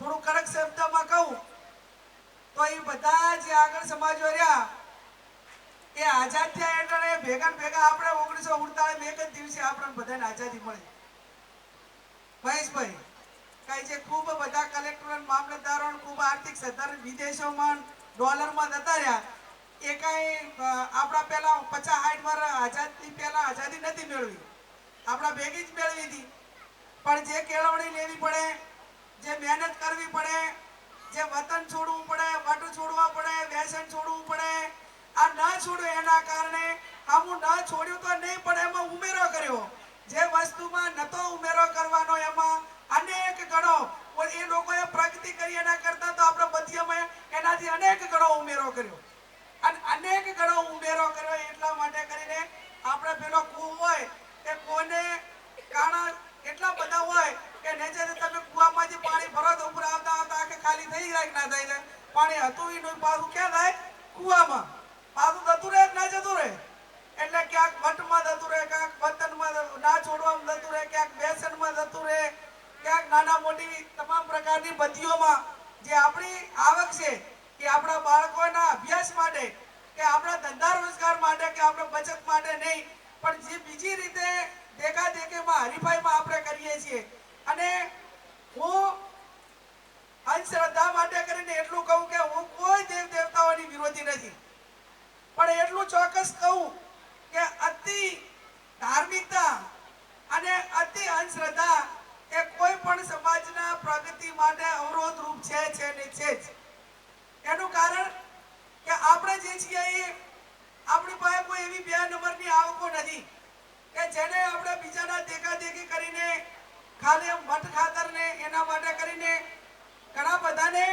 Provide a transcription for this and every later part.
થોડું કડક શબ્દમાં કહું, તો એ બધા જે આગળ સમાજો રહ્યા, એ આઝાદ થયા એટલે ભેગા ભેગા આપણે ઓગણીસો ઉડતાલીસ એક જ દિવસે આપણને બધાને આઝાદી મળી. મહેશભાઈ કઈ છે, ખૂબ બધા કલેક્ટર મામલતદારો ખૂબ આર્થિક સત્તર વિદેશોમાં ડોલરમાં જતા રહ્યા. એ કઈ આપણા પહેલા પચાસ સાઠ વાર આઝાદી પહેલા આઝાદી નથી મેળવી. આપણા ભેગી જ મેળવી હતી. પણ જે કેળવણી લેવી પડે જે મહેનત કરવી પડે, જે વતન છોડવું પડે, વટ છોડવા પડે, વ્યસન છોડવું પડે, આ ન છોડ્યું એના કારણે આમું ન છોડ્યું તો નહીં, પણ એમાં ઉમેરો કર્યો. જે વસ્તુમાં નતો ઉમેરો કરવાનો, એમાં અનેક ગણો એ લોકોએ પ્રગતિ કરી એના કરતા તો આપણે મધ્યમાં એનાથી અનેક ગણો ઉમેરો કર્યો. અને અનેક ગણો ઉમેરો કર્યો એટલા માટે કરીને આપણે પેલો કૂવો હોય એ કોને, કાણા, એટલા બધા હોય કે નીચે તમે કૂવામાંથી પાણી ભરો તો આવતા આવતા આખે ખાલી થઈ જાય ના થઈ જાય પાણી હતું એ નહીં, પાછું ક્યાં થાય? કૂવામાં. પાછું થતું રહે ના જતું રહે? એટલે ક્યાંક વટમાં જતું રહે, ક્યાંક વતનમાં ના છોડવામાં જતું રહે, ક્યાંક બેસનમાં જતું રહે, ક્યાંક નાના મોટી તમામ પ્રકારની બત્તીઓમાં જે આપણી આવક છે કે આપણા બાળકોના અભ્યાસ માટે, કે આપણા ધંધા રોજગાર માટે, કે આપણા બચત માટે નહીં. પણ જે બીજી રીતે દેખા દેખીમાં હરીફાઈમાં આપણે કરીએ છીએ અને હું અંધશ્રદ્ધા માટે કરીને એટલું કહું કે હું કોઈ દેવ દેવતાઓની વિરોધી નથી. પણ એટલું ચોક્કસ કહું કે અતિ ધાર્મિકતા અને અતિ અંધશ્રદ્ધા એ કોઈ પણ સમાજના પ્રગતિ માટે અવરોધ રૂપ છે છે ને છે જ. એનું કારણ કે આપણે જે છીએ એ આપણી પાસે કોઈ એવી બે નંબરની આવકો નથી કે જેને આપણે બીજાના દેખા દેખી કરીને ખાલી એમ મઠ ખાતર ને એના માટે કરીને ઘણા બધાને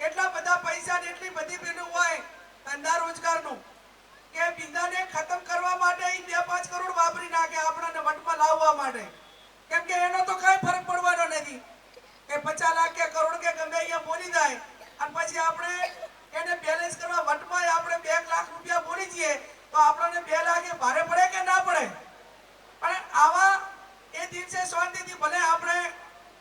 એટલા બધા પૈસા ને એટલી બધી પેલું હોય ધંધા રોજગારનું કે બીજાને ખતમ કરવા માટે ઈ બે પાંચ કરોડ વાપરી નાખે આપણને વટમાં લાવવા માટે કેમ કે એનો તો કાંઈ ફરક પડવાનો નથી કે પચાસ લાખ કે કરોડ કે ગમે અહીંયા બોલી જાય અને પછી આપણે એને બેલેન્સ કરવા વટમાં આપણે બે લાખ રૂપિયા બોલી જઈએ તો આપણને બે લાખ એ ભારે પડે કે ના પડે પણ આવા એ દિવસે શાંતિથી ભલે આપણે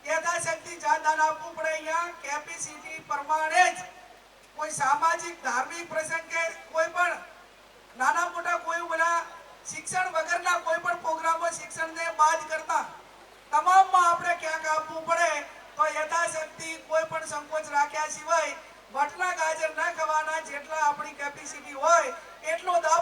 યથાશક્તિ જાનદાન આપવું અહીંયા. કેપેસિટી પ્રમાણે જ કોઈ સામાજિક, ધાર્મિક પ્રસંગ કોઈ પણ નાના મોટા કોઈ બધા શિક્ષણ વગરના કોઈ પણ પ્રોગ્રામો શિક્ષણને બાદ કરતા તમામમાં આપણે ક્યાંક આપવું પડે તો યથાશક્તિ કોઈ પણ સંકોચ રાખ્યા સિવાય વટના ગાજર ના ખવાના જેટલા આપણી કેપેસિટી હોય એટલું જ